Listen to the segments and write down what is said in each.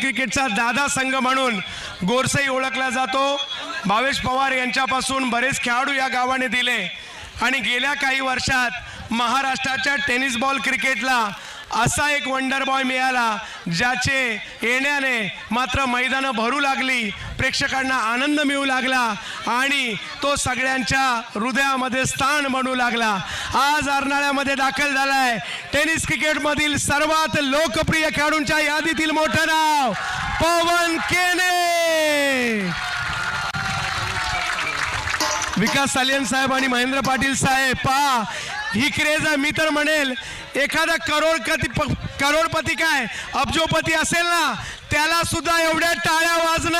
क्रिकेटचा दादा संघ म्हणून गोरसई ओळखला जातो. भावेश पवार यांच्यापासून बरेच खेळाडू या गावाने दिले. आणि गेल्या काही वर्षात महाराष्ट्राच्या टेनिस बॉल क्रिकेटला असा एक वंडर बॉय मिळाला ज्याचे येण्याने मात्र मैदानं भरू लागली. प्रेक्षकांना आनंद मिळू लागला आणि तो सगळ्यांच्या हृदयामध्ये स्थान बनू लागला. आज अर्नाळ्यामध्ये दाखल झालाय. टेनिस क्रिकेटमधील सर्वात लोकप्रिय खेळाडूंच्या यादीतील मोठं नाव पवन केने. विकास सालियन साहेब आणि महेंद्र पाटील साहेब पा ही क्रेज आहे मी तर म्हणेल एखादा करोडपती करोडपती काय अब्जोपती असेल ना त्याला सुद्धा एवढ्या टाळ्या वाजणार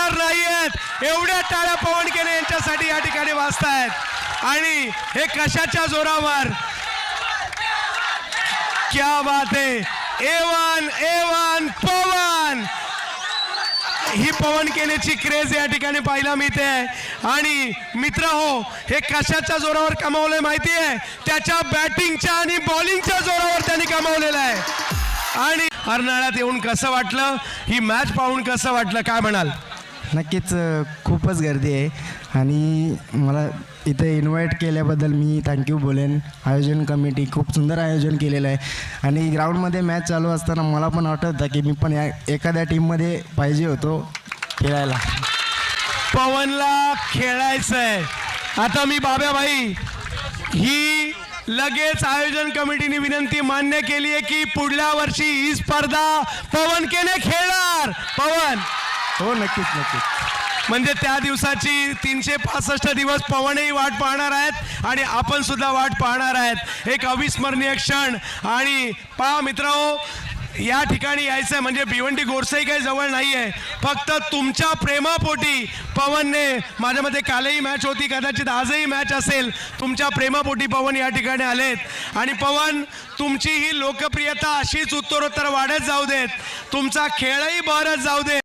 एवढ्या टाळ्या पवन केने यांच्यासाठी या ठिकाणी वाचतायत आणि हे कशाच्या जोरावर? क्या बात आहे A one A one Pawan! ही पवन केनेची क्रेज या ठिकाणी पाहायला मिळते. आणि मित्र हो हे कशाच्या जोरावर कमावलंय माहिती आहे त्याच्या बॅटिंगच्या आणि बॉलिंगच्या जोरावर त्यांनी कमावलेलं आहे. आणि हरनाळ्यात येऊन कसं वाटलं? ही मॅच पाहून कसं वाटलं? काय म्हणाल? नक्कीच खूपच गर्दी आहे. आणि मला इथे इन्व्हाइट केल्याबद्दल मी थँक्यू बोलेन. आयोजन कमिटी खूप सुंदर आयोजन केलेलं आहे. आणि ग्राउंडमध्ये मॅच चालू असताना मला पण आठवतं की मी पण या एखाद्या टीममध्ये पाहिजे होतो खेळायला. पवनला खेळायचं आहे आता मी बाब्याबाई ही लगेच आयोजन कमिटीने विनंती मान्य केली आहे की पुढल्या वर्षी ही स्पर्धा पवन केने खेळणार. पवन! हो नक्कीच नक्कीच. म्हणजे त्या दिवसाची तीनशे पासष्ट दिवस पवनही वाट पाहणार आहेत आणि आपण सुद्धा वाट पाहणार आहेत. एक अविस्मरणीय क्षण. आणि पहा मित्रांनो या ठिकाणी यायचं आहे म्हणजे भिवंडी गोरसाई काही जवळ नाही आहे फक्त तुमच्या प्रेमापोटी पवनने माझ्या मते कालही मॅच होती कदाचित आजही मॅच असेल. तुमच्या प्रेमापोटी पवन या ठिकाणी आलेत. आणि पवन तुमची ही लोकप्रियता अशीच उत्तरोत्तर वाढत जाऊ देत. तुमचा खेळही बहरत जाऊ दे